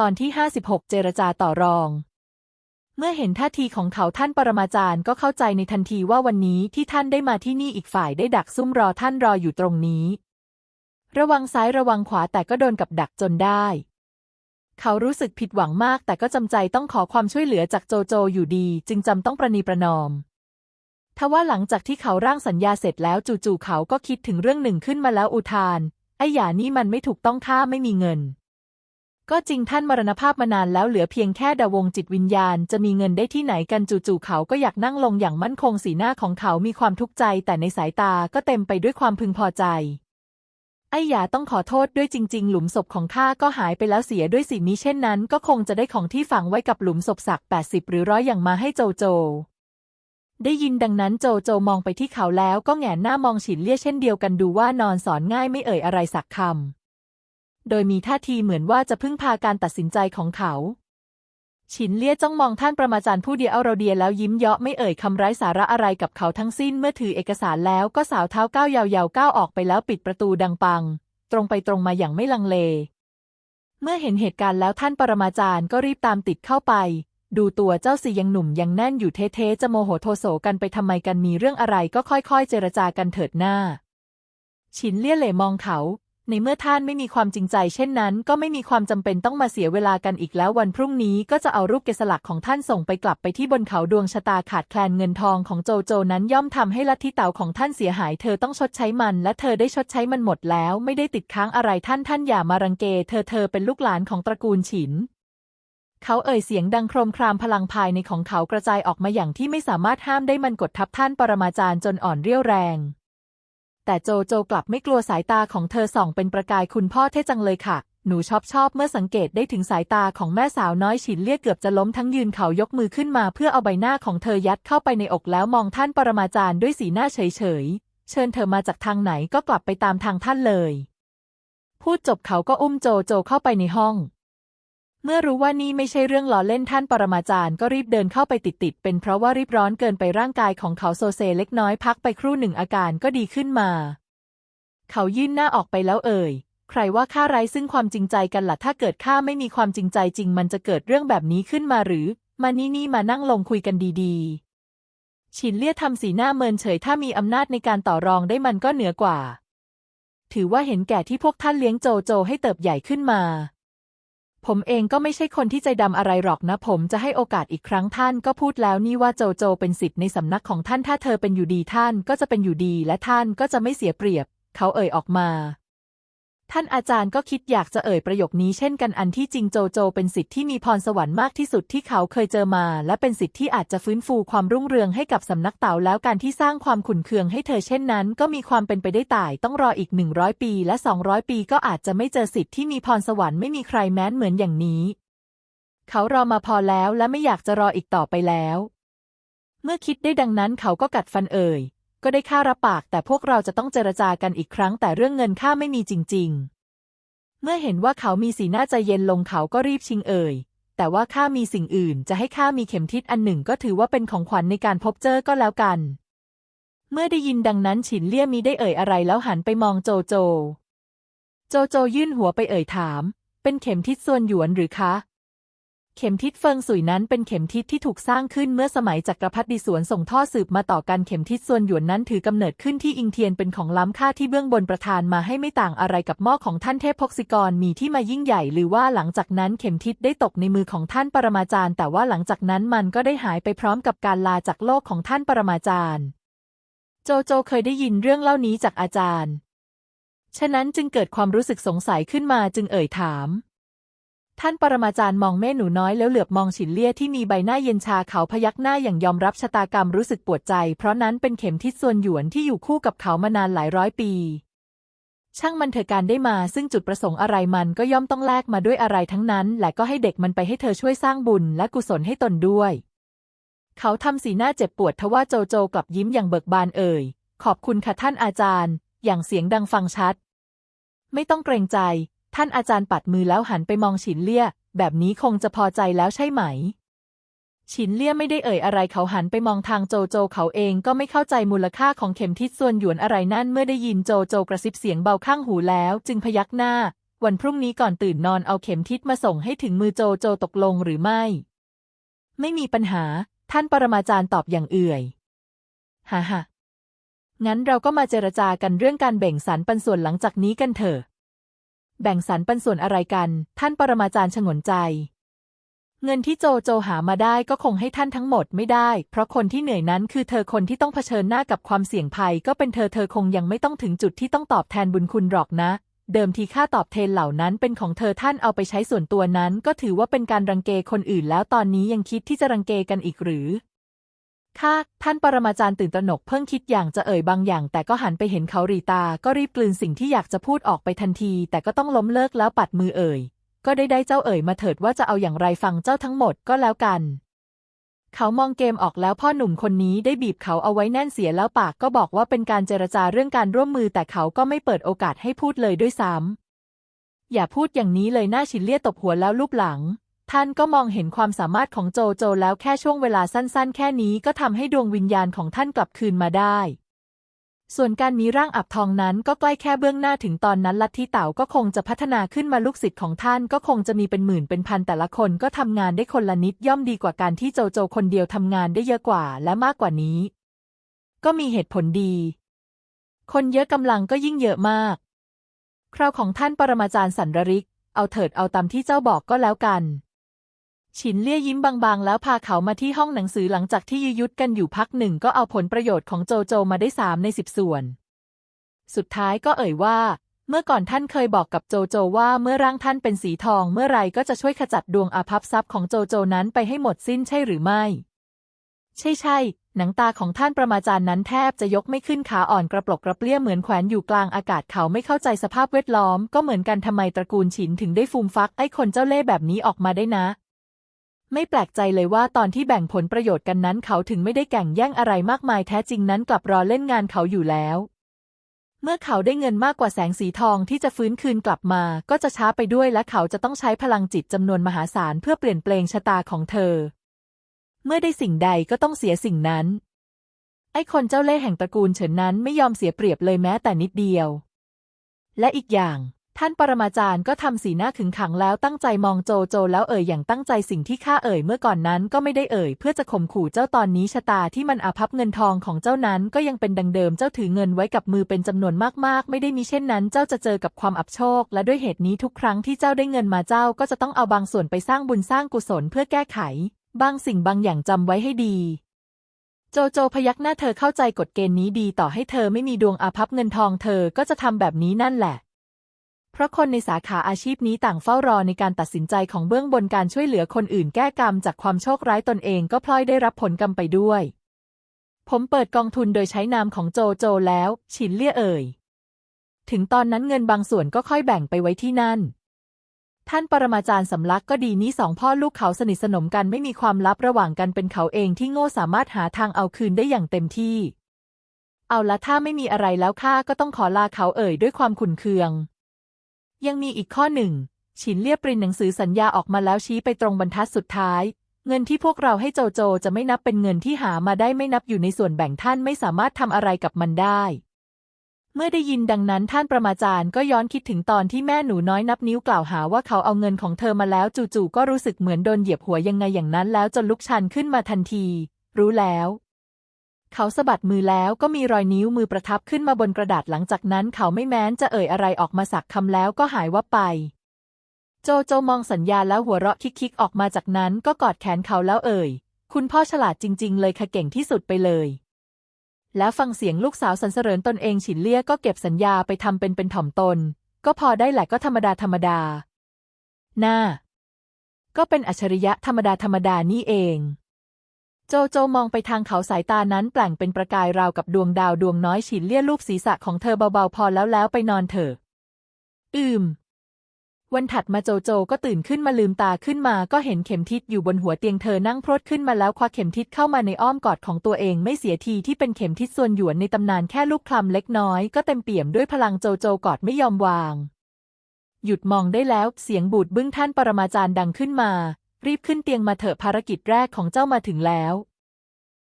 ตอนที่ 56 เจรจาต่อรอง เมื่อเห็นท่าทีของเขาท่านปรมาจารย์ก็เข้าใจในทันทีว่าวันนี้ที่ท่านได้มาที่นี่อีกฝ่ายได้ดักซุ่มรอท่านรออยู่ตรงนี้ ระวังซ้ายระวังขวาแต่ก็โดนกับดักจนได้ เขารู้สึกผิดหวังมากแต่ก็จำใจต้องขอความช่วยเหลือจากโจโจอยู่ดี จึงจำต้องประนีประนอมทว่าหลังจากที่เขาร่างสัญญาเสร็จแล้วจู่ๆเขาก็คิดถึงเรื่องหนึ่งขึ้นมาแล้วอุทาน ไอ้หยานี่มันไม่ถูกต้องค่าไม่มีเงิน ก็จริงท่านมรณภาพมานานแล้วเหลือเพียงแค่ดาวงจิตวิญญาณจะมีเงินได้ที่ไหนกันจู่ๆเขาก็อยากนั่งลงอย่างมั่นคงสีหน้าของเขามีความทุกข์ใจแต่ในสายตาก็เต็มไปด้วยความพึงพอใจไอ้หยาต้องขอโทษด้วยจริง ๆ หลุมศพของข้าก็หายไปแล้วเสียด้วยสิมิเช่นนั้น ก็คงจะได้ของที่ฝังไว้กับหลุมศพสัก 80 หรือร้อยอย่างมาให้โจโจ ได้ยินดังนั้นโจโจมองไปที่เขาแล้วก็แหงนหน้ามองฉินเลี่ยเช่นเดียวกันดูว่านอนสอนง่ายไม่เอ่ยอะไรสักคำ โดยมีท่าทีเหมือนว่าจะพึ่งพาการตัดสินใจของเขา ฉินเลี่ยจ้องมองท่านประมาจารย์ผู้เดียวเราเดียแล้วยิ้มเยาะไม่เอ่ยคำไร้สาระอะไรกับเขาทั้งสิ้นเมื่อถือเอกสารแล้วก็สาวเท้าก้าวยาวๆก้าวออกไปแล้วปิดประตูดังปัง ตรงไปตรงมาอย่างไม่ลังเล เมื่อเห็นเหตุการณ์แล้วท่านปรมาจารย์ก็รีบตามติดเข้าไปดูตัวเจ้าสิยังหนุ่มยังแน่นอยู่เทๆจะโมโหโทโสกันไปทำไมกันมีเรื่องอะไรก็ค่อยๆ เจรจากันเถิดหน้า ฉินเลี่ยเหล่มองเขา ในเมื่อท่านไม่มีความจริงใจเช่นนั้น ก็ไม่มีความจำเป็นต้องมาเสียเวลากันอีกแล้ววันพรุ่งนี้ก็จะเอารูปเกสลักของท่านส่งไปกลับไปที่บนเขาดวงชะตาขาดแคลนเงินทองของโจโจนั้นย่อมทำให้ลัทธิเต่าของท่านเสียหายเธอต้องชดใช้มัน และเธอได้ชดใช้มันหมดแล้ว ไม่ได้ติดค้างอะไรท่านท่านอย่ามารังเกเธอเธอเป็นลูกหลานของตระกูลฉินเขาเอ่ยเสียงดังโครมครามพลังภายในของเขากระจายออกมาอย่างที่ไม่สามารถห้ามได้มันกดทับท่านปรมาจารย์จนอ่อนเรี่ยวแรง แต่โจโจกลับไม่กลัวสายตาของเธอส่องเป็นประกายคุณพ่อเท่จังเลยค่ะ หนูชอบชอบเมื่อสังเกตได้ถึงสายตาของแม่สาวน้อยฉินเลี่ยเกือบจะล้มทั้งยืนเขายกมือขึ้นมาเพื่อเอาใบหน้าของเธอยัดเข้าไปในอกแล้วมองท่านปรมาจารย์ด้วยสีหน้าเฉยเฉยเชิญเธอมาจากทางไหนก็กลับไปตามทางท่านเลย พูดจบเขาก็อุ้มโจโจเข้าไปในห้อง เมื่อรู้ว่านี่ไม่ใช่เรื่องล้อเล่นท่านปรมาจารย์ก็รีบเดินเข้าไปติดๆ เป็นเพราะว่ารีบร้อนเกินไปร่างกายของเขาโซเซเล็กน้อยพักไปครู่หนึ่งอาการก็ดีขึ้นมา เขายื่นหน้าออกไปแล้วเอ่ย ใครว่าข้าไร้ซึ่งความจริงใจกันล่ะถ้าเกิดข้าไม่มีความจริงใจจริง มันจะเกิดเรื่องแบบนี้ขึ้นมาหรือ มานี่นี่มานั่งลงคุยกันดีๆ ฉินเลี่ยทำสีหน้าเมินเฉยถ้ามีอำนาจในการต่อรองได้มันก็เหนือกว่า ถือว่าเห็นแก่ที่พวกท่านเลี้ยงโจโจให้เติบใหญ่ขึ้นมา ผมเองก็ไม่ใช่คนที่ใจดำอะไรหรอกนะ ผมจะให้โอกาสอีกครั้งท่านก็พูดแล้วนี่ว่าโจโจเป็นสิทธิ์ในสำนักของท่านถ้าเธอเป็นอยู่ดีท่านก็จะเป็นอยู่ดีและท่านก็จะไม่เสียเปรียบ เขาเอ่ยออกมา ท่านอาจารย์ก็คิดอยากจะเอ่ยประโยคนี้เช่นกันอันที่จริงโจโจเป็นสิทธิ์ที่มีพรสวรรค์มากที่สุดที่เขาเคยเจอมา และเป็นสิทธิ์ที่อาจจะฟื้นฟูความรุ่งเรืองให้กับสำนักเต่าแล้วการที่สร้างความขุ่นเคืองให้เธอเช่นนั้น ก็มีความเป็นไปได้ต่ายต้องรออีกหนึ่งร้อยปีและสองร้อยปีก็อาจจะไม่เจอสิทธิ์ที่มีพรสวรรค์ไม่มีใครแม้นเหมือนอย่างนี้ เขารอมาพอแล้วและไม่อยากจะรออีกต่อไปแล้ว เมื่อคิดได้ดังนั้นเขาก็กัดฟันเอ่ย ก็ได้ค่ารับปาก แต่พวกเราจะต้องเจรจากันอีกครั้ง แต่เรื่องเงินค่าไม่มีจริง ๆ เมื่อเห็นว่าเขามีสีหน้าใจเย็นลงเขาก็รีบชิงเอ่ย แต่ว่าข้ามีสิ่งอื่น จะให้ข้ามีเข็มทิศอันหนึ่งก็ถือว่าเป็นของขวัญในการพบเจอก็แล้วกัน เมื่อได้ยินดังนั้นฉินเลี่ยมีได้เอ่ยอะไรแล้วหันไปมองโจโจ โจโจยื่นหัวไปเอ่ยถาม เป็นเข็มทิศส่วนหยวนหรือคะ เข็มทิศเฟิงสุยนั้นเป็นเข็มทิศที่ถูกสร้างขึ้นเมื่อสมัยจักรพรรดิสวนส่งท่อสืบมาต่อกันเข็มทิศส่วนหยวนนั้นถือกำเนิดขึ้นที่อิงเทียนเป็นของล้ำค่าที่เบื้องบนประทานมาให้ไม่ต่างอะไรกับหม้อของท่านเทพพกศิกรมีที่มายิ่งใหญ่ หรือว่าหลังจากนั้นเข็มทิศได้ตกในมือของท่านปรมาจารย์ แต่ว่าหลังจากนั้นมันก็ได้หายไปพร้อมกับการลาจากโลกของท่านปรมาจารย์ โจโจเคยได้ยินเรื่องเล่านี้จากอาจารย์ ฉะนั้นจึงเกิดความรู้สึกสงสัยขึ้นมาจึงเอ่ยถาม ท่านปรมาจารย์มองแม่หนูน้อยแล้วเหลือบมองฉินเลี่ยที่มีใบหน้าเย็นชาเขาพยักหน้าอย่างยอมรับชะตากรรมรู้สึกปวดใจ เพราะนั้นเป็นเข็มทิศส่วนหยวนที่อยู่คู่กับเขามานานหลายร้อยปี ช่างมันเถอะการได้มาซึ่งจุดประสงค์อะไรมันก็ย่อมต้องแลกมาด้วยอะไรทั้งนั้น และก็ให้เด็กมันไปให้เธอช่วยสร้างบุญและกุศลให้ตนด้วย เขาทำสีหน้าเจ็บปวดทว่าโจโจกลับยิ้มอย่างเบิกบานเอ่ยขอบคุณค่ะท่านอาจารย์ อย่างเสียงดังฟังชัด ไม่ต้องเกรงใจ ท่านอาจารย์ปัดมือแล้วหันไปมองฉินเลี่ย แบบนี้คงจะพอใจแล้วใช่ไหม ฉินเลี่ยไม่ได้เอ่ยอะไรเขาหันไปมองทางโจโจเขาเองก็ไม่เข้าใจมูลค่าของเข็มทิศส่วนหยวนอะไรนั่นเมื่อได้ยินโจโจกระซิบเสียงเบาข้างหูแล้ว จึงพยักหน้า วันพรุ่งนี้ก่อนตื่นนอนเอาเข็มทิศมาส่งให้ถึงมือโจโจตกลงหรือไม่ ไม่มีปัญหา ท่านปรมาจารย์ตอบอย่างเอื่อยฮ่าฮ่างั้นเราก็มาเจรจากันเรื่องการแบ่งสรรปันส่วนหลังจากนี้กันเถอะ แบ่งสรรปันส่วนอะไรกัน ท่านปรมาจารย์ฉงนใจ เงินที่โจโจหามาได้ก็คงให้ท่านทั้งหมดไม่ได้ เพราะคนที่เหนื่อยนั้นคือเธอคนที่ต้องเผชิญหน้ากับความเสี่ยงภัย ก็เป็นเธอเธอคงยังไม่ต้องถึงจุดที่ต้องตอบแทนบุญคุณหรอกนะ เดิมทีค่าตอบแทนเหล่านั้นเป็นของเธอท่านเอาไปใช้ส่วนตัวนั้น ก็ถือว่าเป็นการรังเกคนอื่นแล้วตอนนี้ยังคิดที่จะรังเกกันอีกหรือ ค่ะท่านปรมาจารย์ตื่นตระหนกเพิ่งคิดอย่างจะเอ่ยบางอย่าง แต่ก็หันไปเห็นเขารีตา ก็รีบกลืนสิ่งที่อยากจะพูดออกไปทันที แต่ก็ต้องล้มเลิกแล้วปัดมือเอ่ย ก็ได้ได้เจ้าเอ่ยมาเถิดว่าจะเอาอย่างไรฟังเจ้าทั้งหมดก็แล้วกัน เขามองเกมออกแล้วพ่อหนุ่มคนนี้ได้บีบเขาเอาไว้แน่นเสียแล้วปากก็บอกว่าเป็นการเจรจาเรื่องการร่วมมือ แต่เขาก็ไม่เปิดโอกาสให้พูดเลยด้วยซ้ำอย่าพูดอย่างนี้เลยหน้าชินเลี่ยตบหัวแล้วลูบหลัง ท่านก็มองเห็นความสามารถของโจโจแล้วแค่ช่วงเวลาสั้นๆ แค่นี้ก็ทำให้ดวงวิญญาณของท่านกลับคืนมาได้ ส่วนการมีร่างอับทองนั้นก็ใกล้แค่เบื้องหน้าถึงตอนนั้นลัทธิเต่าก็คงจะพัฒนาขึ้นมาลูกศิษย์ของท่านก็คงจะมีเป็นหมื่นเป็นพันแต่ละคนก็ทำงานได้คนละนิดย่อมดีกว่าการที่โจโจคนเดียวทำงานได้เยอะกว่าและมากกว่านี้ ก็มีเหตุผลดี คนเยอะกำลังก็ยิ่งเยอะมาก คราวของท่านปรมาจารย์สันรริก เอาเถิดเอาตามที่เจ้าบอกก็แล้วกัน ฉินเลี่ยยิ้มบางๆ แล้วพาเขามาที่ห้องหนังสือหลังจากที่ยื้อยุดกันอยู่พักหนึ่งก็เอาผลประโยชน์ของโจโจมาได้สามในสิบส่วน สุดท้ายก็เอ่ยว่า เมื่อก่อนท่านเคยบอกกับโจโจว่าเมื่อร่างท่านเป็นสีทองเมื่อไรก็จะช่วยขจัดดวงอาภัพทรัพย์ของโจโจนั้นไปให้หมดสิ้นใช่หรือไม่ ใช่ใช่หนังตาของท่านประมาจารย์นั้นแทบจะยกไม่ขึ้นขาอ่อนกระปลกกระเปรี้ยเหมือนแขวนอยู่กลางอากาศเขาไม่เข้าใจสภาพแวดล้อม ก็เหมือนกันทำไมตระกูลฉินถึงได้ฟูมฟักไอ้คนเจ้าเล่ห์แบบนี้ออกมาได้นะ ไม่แปลกใจเลยว่าตอนที่แบ่งผลประโยชน์กันนั้นเขาถึงไม่ได้แก่งแย่งอะไรมากมายแท้จริงนั้นกลับรอเล่นงานเขาอยู่แล้ว เมื่อเขาได้เงินมากกว่าแสงสีทองที่จะฟื้นคืนกลับมา ก็จะช้าไปด้วยและเขาจะต้องใช้พลังจิตจำนวนมหาศาลเพื่อเปลี่ยนแปลงชะตาของเธอ เมื่อได้สิ่งใดก็ต้องเสียสิ่งนั้น ไอ้คนเจ้าเล่ห์แห่งตระกูลเฉินนั้นไม่ยอมเสียเปรียบเลยแม้แต่นิดเดียว และอีกอย่าง ท่านปรมาจารย์ก็ทำสีหน้าขึงขังแล้วตั้งใจมองโจโจแล้วเอ่ยอย่างตั้งใจสิ่งที่ข้าเอ่ยเมื่อก่อนนั้นก็ไม่ได้เอ่ย เพื่อจะข่มขู่เจ้าตอนนี้ชะตาที่มันอาภัพเงินทองของเจ้านั้นก็ยังเป็นดังเดิมเจ้าถือเงินไว้กับมือเป็นจำนวนมากๆ ไม่ได้มีเช่นนั้น เจ้าจะเจอกับความอับโชค และด้วยเหตุนี้ทุกครั้งที่เจ้าได้เงินมาเจ้าก็จะต้องเอาบางส่วนไปสร้างบุญสร้างกุศลเพื่อแก้ไข บางสิ่งบางอย่างจำไว้ให้ดีโจโจพยักหน้าเธอเข้าใจกฎเกณฑ์นี้ดีต่อให้เธอไม่มีดวงอาภัพเงินทองเธอก็จะทำแบบนี้นั่นแหละ เพราะคนในสาขาอาชีพนี้ต่างเฝ้ารอในการตัดสินใจของเบื้องบนการช่วยเหลือคนอื่นแก้กรรมจากความโชคร้ายตนเองก็พลอยได้รับผลกรรมไปด้วย ผมเปิดกองทุนโดยใช้นามของโจโจแล้ว ฉินเลี่ยเอ่ย ถึงตอนนั้นเงินบางส่วนก็ค่อยแบ่งไปไว้ที่นั่น ท่านปรมาจารย์สำลักก็ดีนี้สองพ่อลูกเขาสนิทสนมกันไม่มีความลับระหว่างกันเป็นเขาเองที่โง่สามารถหาทางเอาคืนได้อย่างเต็มที่ เอาละถ้าไม่มีอะไรแล้วข้าก็ต้องขอลาเขาเอ่ยด้วยความขุนเคือง ยังมีอีกข้อหนึ่ง ฉินเลียปรินหนังสือสัญญาออกมาแล้วชี้ไปตรงบรรทัดสุดท้าย เงินที่พวกเราให้โจโจจะไม่นับเป็นเงินที่หามาได้ไม่นับอยู่ในส่วนแบ่งท่านไม่สามารถทำอะไรกับมันได้ เมื่อได้ยินดังนั้นท่านประมาจารย์ก็ย้อนคิดถึงตอนที่แม่หนูน้อยนับนิ้วกล่าวหาว่าเขาเอาเงินของเธอมาแล้วจู่ๆก็รู้สึกเหมือนโดนเหยียบหัวยังไงอย่างนั้นแล้วจนลุกชันขึ้นมาทันที รู้แล้ว เขาสะบัดมือแล้วก็มีรอยนิ้วมือประทับขึ้นมาบนกระดาษหลังจากนั้นเขาไม่แม้นจะเอ่ยอะไรออกมาสักคำแล้วก็หายวับไป โจโจมองสัญญาแล้วหัวเราะคิกๆออกมาจากนั้นก็กอดแขนเขาแล้วเอ่ย คุณพ่อฉลาดจริง ๆ เลยค่ะเก่งที่สุดไปเลย แล้วฟังเสียงลูกสาวสรรเสริญตนเองฉินเลี่ยก็เก็บสัญญาไปทำเป็นเป็นถ่อมตน ก็พอได้แหละก็ธรรมดาธรรมดาหน้าก็เป็นอัจฉริยะธรรมดาธรรมดานี่เอง โจโจมองไปทางเขาสายตานั้นแปลงเป็นประกายราวกับดวงดาวดวงน้อยฉินเลี่ยลูบศีรษะของเธอเบาๆพอแล้วแล้วไปนอนเถอะ อืม วันถัดมาโจโจก็ตื่นขึ้นมาลืมตาขึ้นมาก็เห็นเข็มทิศอยู่บนหัวเตียงเธอนั่งพรดขึ้นมาแล้วคว้าเข็มทิศเข้ามาในอ้อมกอดของตัวเองไม่เสียทีที่เป็นเข็มทิศส่วนหยวนในตำนานแค่ลูกคลำเล็กน้อยก็เต็มเปี่ยมด้วยพลังโจโจกอดไม่ยอมวางหยุดมองได้แล้ว เสียงบูดบึ้งท่านปรมาจารย์ดังขึ้นมา รีบขึ้นเตียงมาเถอะภารกิจแรกของเจ้ามาถึงแล้ว